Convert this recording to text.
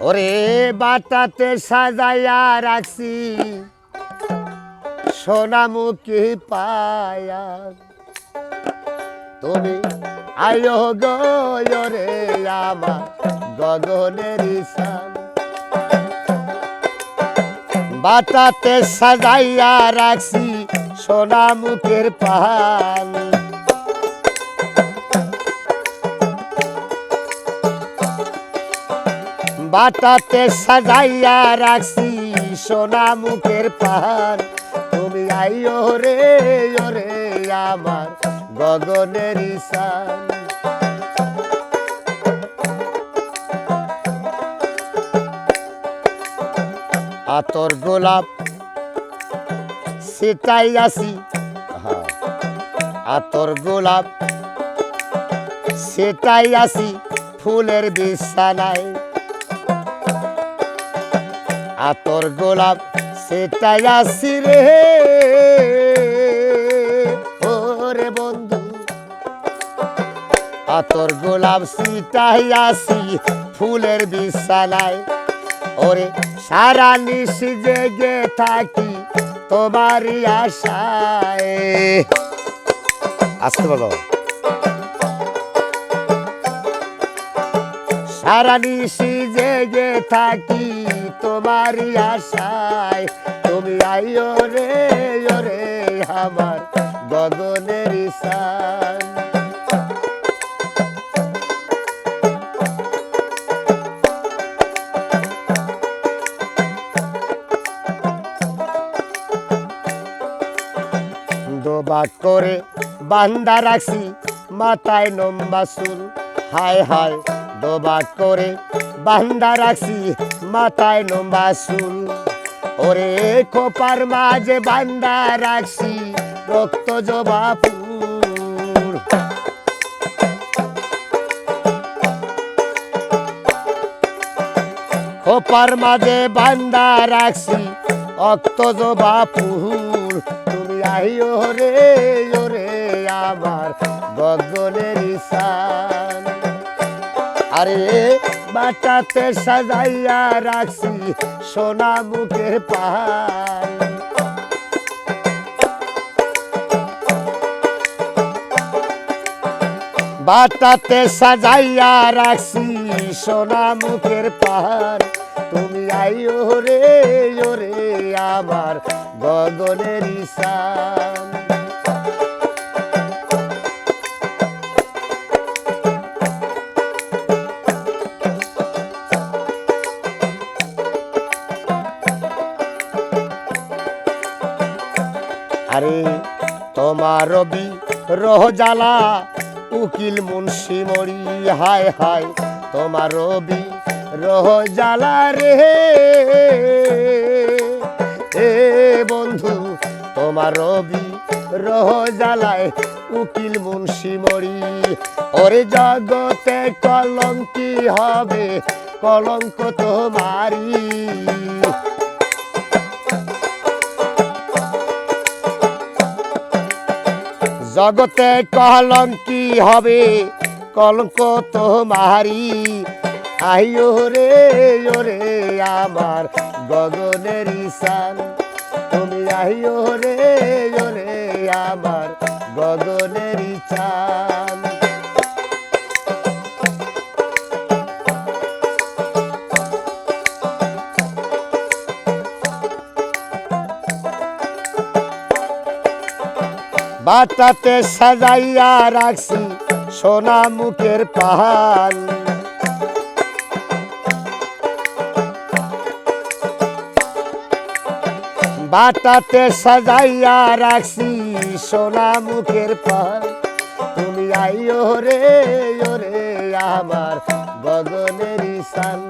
ওরে বাটাতে সাজাইয়া রাখছি। সোনামুখী পায়া। তুমি আয়ো গো রে আমার গগনের বাটাতে সাজাইয়া রাখছি সোনামুখের পান বাটাতে সাজাইয়া রাখছি সোনা মুখের পান তুমি আইও রে ওরে আমার গগনের আতর গোলাপ সেটাই আসি হ্যাঁ, আতর গোলাপ সেটাই আসি ফুলের বিছানায়। আতর গোলাপ, সেটাই আসি রে। ওরে বন্ধু, আতর গোলাপ, সেটাই আসি ফুলের বিছানায়। ওরে সারা নিশ জেগে থাকি তোমারই আশায়। আসতে বলো। সারা নিশি জেগে থাকি, তোমারই আশায়। তুমি আইও রে ওরে আমার গগনের ঈশান। দোবা করে বান্দা রাখছি, মাথায় নম্বা চুল হায় হায় দোবা করে বান্দা রাখছি মাথায় নম্বা চুল। ওরে কোপার মাঝে বান্দা রাখছি রক্ত জবা ফুল। খোপার মাঝে বান্দা রাখছি অক্ত জবা ফুল। তুমি আইও রে, ওরে আমার গগনের ঈশান আরে বাটাতে সাজাইয়া রাখছি সোনা মুখের পান বাটাতে সাজাইয়া রাখছি সোনা মুখের পাহাড়। তুমি আইও রে, ওরে আমার গগনের ঈশান। আরে, তোমার রবি রহ জ্বালা, উকিল মুন্সি মরি, হায় হায়, তোমার রবি রহ জ্বালা রে। এ বন্ধু, তোমার রবি রহ জ্বালায়, উকিল মুন্সি মরি। ওরে জগতে কলঙ্কি হবে, কলঙ্ক তোমারি জগতে কলঙ্কি হবে? কলঙ্ক তোমারি আইও রে ওরে আমার গগনের ঈশান। তুমি আইও রে ওরে আমার গগনের ঈশান। বাটাতে সাজাইয়া রাখছি সোনা মুখের পাহান বাটাতে সাজাইয়া রাখছি সোনা মুখের পাহান তুমি আইও রে, ওরে আমার গগনের ঈশান